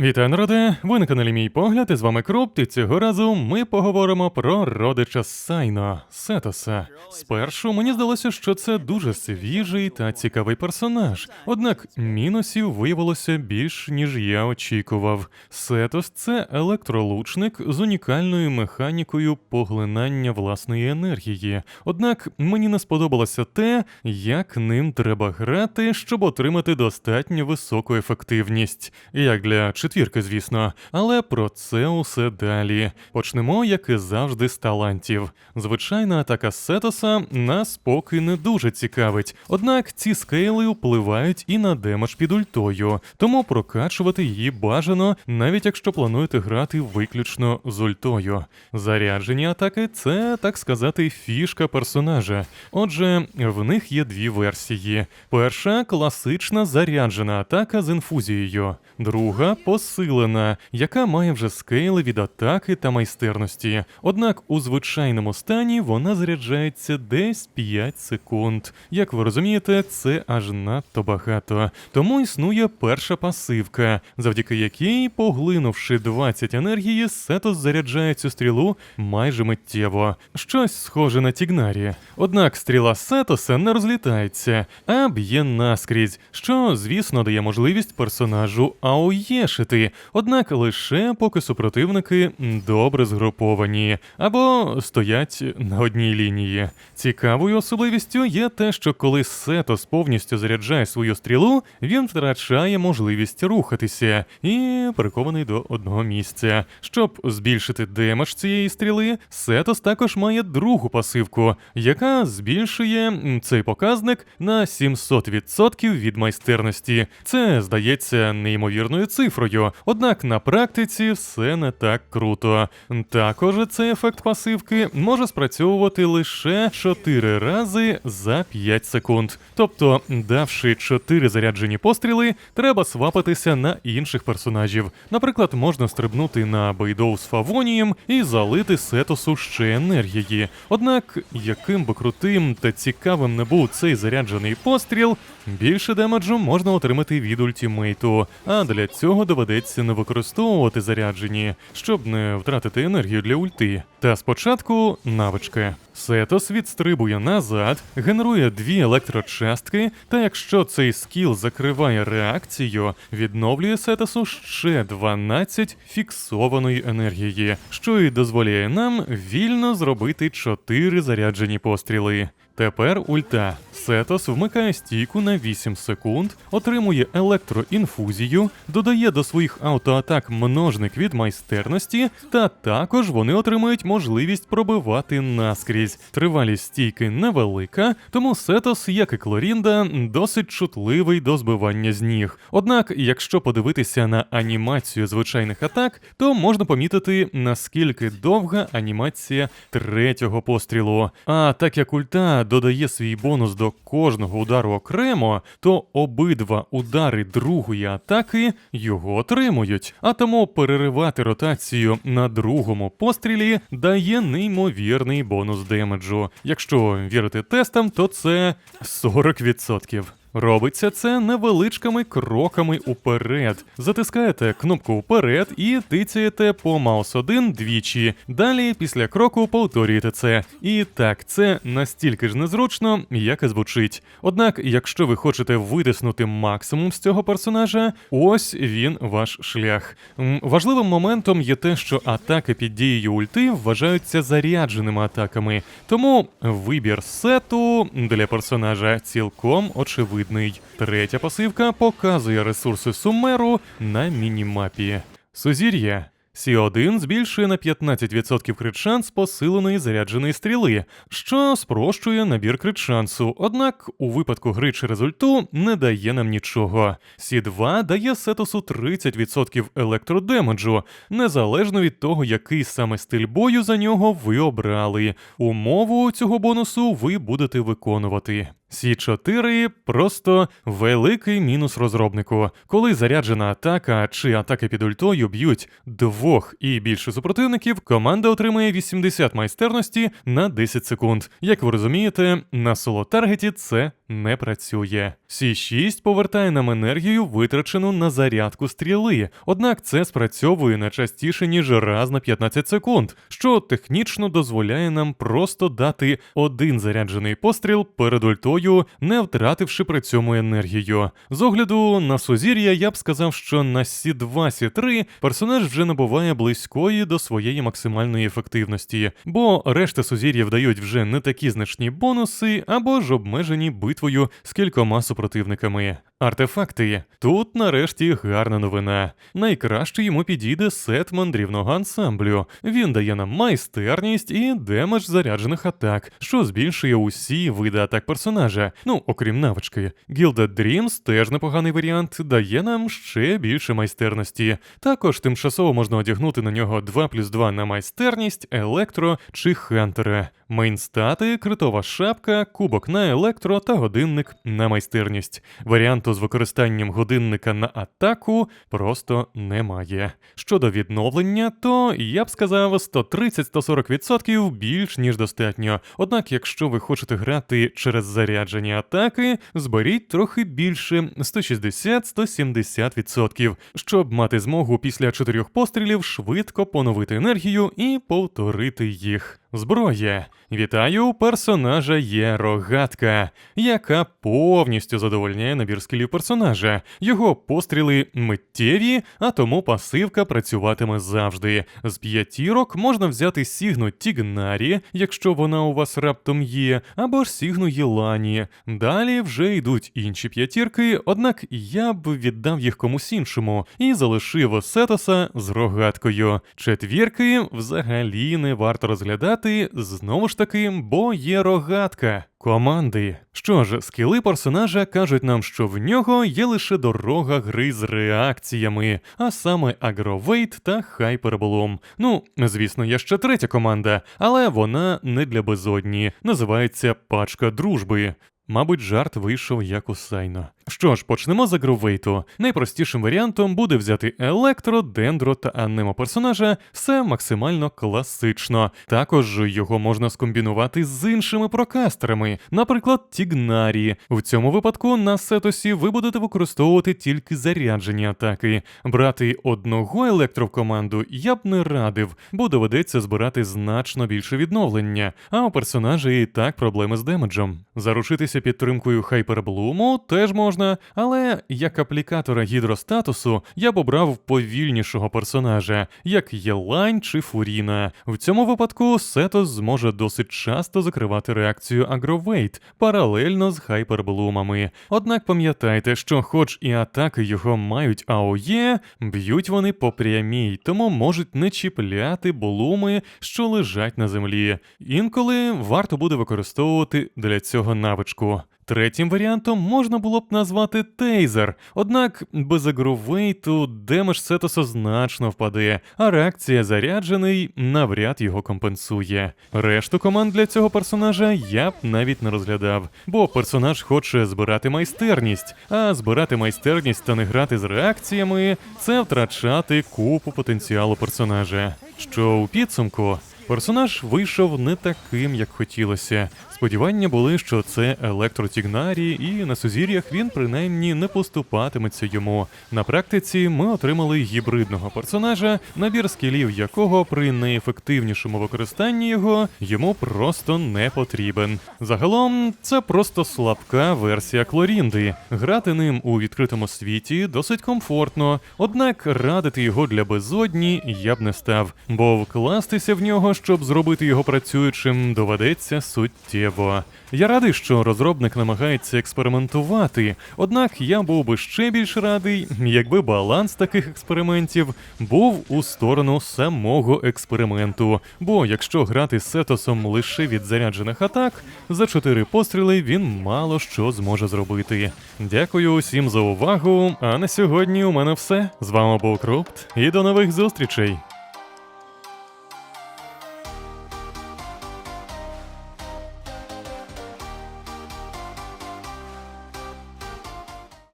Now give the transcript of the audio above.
Вітаю, народи! Ви на каналі Мій Погляд, і з вами Кроп, і цього разу ми поговоримо про родича Сайно Сетоса. Спершу мені здалося, що це дуже свіжий та цікавий персонаж. Однак мінусів виявилося більш ніж я очікував. Сетос це електролучник з унікальною механікою поглинання власної енергії. Однак мені не сподобалося те, як ним треба грати, щоб отримати достатньо високу ефективність. Як для четвірки, звісно, але про це усе далі. Почнемо, як і завжди, з талантів. Звичайна атака Сетоса нас поки не дуже цікавить, однак ці скейли впливають і на демедж під ультою, тому прокачувати її бажано, навіть якщо плануєте грати виключно з ультою. Заряджені атаки це, так сказати, фішка персонажа. Отже, в них є дві версії: перша класична заряджена атака з інфузією, друга посилена, яка має вже скейли від атаки та майстерності. Однак у звичайному стані вона заряджається десь 5 секунд. Як ви розумієте, це аж надто багато. Тому існує перша пасивка, завдяки якій, поглинувши 20 енергії, Сетос заряджає цю стрілу майже миттєво. Щось схоже на Тігнарі. Однак стріла Сетоса не розлітається, а б'є наскрізь, що, звісно, дає можливість персонажу ауєшити, однак лише поки супротивники добре згруповані або стоять на одній лінії. Цікавою особливістю є те, що коли Сетос повністю заряджає свою стрілу, він втрачає можливість рухатися і прикований до одного місця. Щоб збільшити демедж цієї стріли, Сетос також має другу пасивку, яка збільшує цей показник на 700% від майстерності. Це здається неймовірною цифрою, однак на практиці все не так круто. Також цей ефект пасивки може спрацьовувати лише 4 рази за 5 секунд. Тобто, давши 4 заряджені постріли, треба свапатися на інших персонажів. Наприклад, можна стрибнути на Бейдоу з Фавонієм і залити Сетосу ще енергії. Однак, яким би крутим та цікавим не був цей заряджений постріл, більше демеджу можна отримати від ультімейту, а для цього доведеться не використовувати заряджені, щоб не втратити енергію для ульти. Та спочатку навички. Сетос відстрибує назад, генерує дві електрочастки, та якщо цей скіл закриває реакцію, відновлює Сетосу ще 12 фіксованої енергії, що й дозволяє нам вільно зробити 4 заряджені постріли. Тепер ульта. Сетос вмикає стійку на 8 секунд, отримує електроінфузію, додає до своїх автоатак множник від майстерності, та також вони отримують можливість пробивати наскрізь. Тривалість стійки невелика, тому Сетос, як і Клорінда, досить чутливий до збивання з ніг. Однак, якщо подивитися на анімацію звичайних атак, то можна помітити, наскільки довга анімація третього пострілу. А так як ульта додає свій бонус до кожного удару окремо, то обидва удари другої атаки його отримують. А тому переривати ротацію на другому пострілі дає неймовірний бонус демеджу. Якщо вірити тестам, то це 40%. Робиться це невеличкими кроками уперед. Затискаєте кнопку вперед і тицяєте по маус 1 двічі. Далі, після кроку, повторюєте це. І так, це настільки ж незручно, як і звучить. Однак, якщо ви хочете витиснути максимум з цього персонажа, ось він ваш шлях. Важливим моментом є те, що атаки під дією ульти вважаються зарядженими атаками, тому вибір сету для персонажа цілком очевидний. Третя пасивка показує ресурси сумеру на мінімапі. Сузір'я. Сі1 збільшує на 15% крит шанс посиленої зарядженої стріли, що спрощує набір крит шансу, однак у випадку гри через ульту не дає нам нічого. Сі2 дає сетосу 30% електродемеджу, незалежно від того, який саме стиль бою за нього ви обрали. Умову цього бонусу ви будете виконувати. Сі4 просто великий мінус розробнику. Коли заряджена атака чи атаки під ультою б'ють двох і більше супротивників, команда отримує 80 майстерності на 10 секунд. Як ви розумієте, на соло-таргеті це не працює. Сі6 повертає нам енергію, витрачену на зарядку стріли, однак це спрацьовує не частіше, ніж раз на 15 секунд, що технічно дозволяє нам просто дати один заряджений постріл перед ультою, не втративши при цьому енергію. З огляду на сузір'я, я б сказав, що на Сі2, Сі3 персонаж вже набуває близької до своєї максимальної ефективності, бо решта сузір'їв дають вже не такі значні бонуси або ж обмежені битвою з кількома супротивниками. Артефакти. Тут нарешті гарна новина. Найкраще йому підійде сет мандрівного ансамблю. Він дає нам майстерність і демедж заряджених атак, що збільшує усі види атак персонажа. Ну, окрім навички. Gilded Dreams теж непоганий варіант, дає нам ще більше майстерності. Також тимчасово можна одягнути на нього 2 плюс 2 на майстерність, електро чи хантера. Мейнстати, критова шапка, кубок на електро та годинник на майстерність. Варіанту з використанням годинника на атаку просто немає. Щодо відновлення, то я б сказав 130-140% більш ніж достатньо. Однак, якщо ви хочете грати через заряджені атаки, зберіть трохи більше 160-170%, щоб мати змогу після чотирьох пострілів швидко поновити енергію і повторити їх. Зброя. Вітаю, у персонажа є рогатка, яка повністю задовольняє набір скілів персонажа. Його постріли миттєві, а тому пасивка працюватиме завжди. З п'ятірок можна взяти сігну Тігнарі, якщо вона у вас раптом є, або ж сігну Єлані. Далі вже йдуть інші п'ятірки, однак я б віддав їх комусь іншому і залишив Сетоса з рогаткою. Четвірки взагалі не варто розглядати знову ж таки, бо є рогатка. Команди. Що ж, скіли персонажа кажуть нам, що в нього є лише дорога гри з реакціями, а саме Агровейт та Хайперблум. Ну, звісно, є ще третя команда, але вона не для безодні. Називається Пачка дружби. Мабуть, жарт вийшов як у Сайно. Що ж, почнемо з агровейту. Найпростішим варіантом буде взяти електро, дендро та анемо персонажа, все максимально класично. Також його можна скомбінувати з іншими прокастерами, наприклад, Тігнарі. В цьому випадку на сетосі ви будете використовувати тільки заряджені атаки. Брати одного електро в команду я б не радив, бо доведеться збирати значно більше відновлення, а у персонажа і так проблеми з демеджем. Зарушитися підтримкою Хайперблуму теж можна можна, але як аплікатора гідростатусу я б обрав повільнішого персонажа, як Єлань чи Фуріна. В цьому випадку Сетос зможе досить часто закривати реакцію Агровейт паралельно з хайперблумами. Однак пам'ятайте, що, хоч і атаки його мають АОЄ, б'ють вони по прямій, тому можуть не чіпляти блуми, що лежать на землі. Інколи варто буде використовувати для цього навичку. Третім варіантом можна було б назвати Тейзер, однак без агровейту демедж Сетоса значно впаде, а реакція заряджений навряд його компенсує. Решту команд для цього персонажа я б навіть не розглядав, бо персонаж хоче збирати майстерність, а збирати майстерність та не грати з реакціями це втрачати купу потенціалу персонажа. Що у підсумку персонаж вийшов не таким, як хотілося. Сподівання були, що це електротігнарі, і на сузір'ях він принаймні не поступатиметься йому. На практиці ми отримали гібридного персонажа, набір скілів якого при найефективнішому використанні його йому просто не потрібен. Загалом це просто слабка версія Клорінди. Грати ним у відкритому світі досить комфортно, однак радити його для безодні я б не став, бо вкластися в нього, щоб зробити його працюючим, доведеться суттєво. Я радий, що розробник намагається експериментувати, однак я був би ще більш радий, якби баланс таких експериментів був у сторону самого експерименту. Бо якщо грати з сетосом лише від заряджених атак, за чотири постріли він мало що зможе зробити. Дякую усім за увагу. А на сьогодні у мене все. З вами був Крупт, і до нових зустрічей.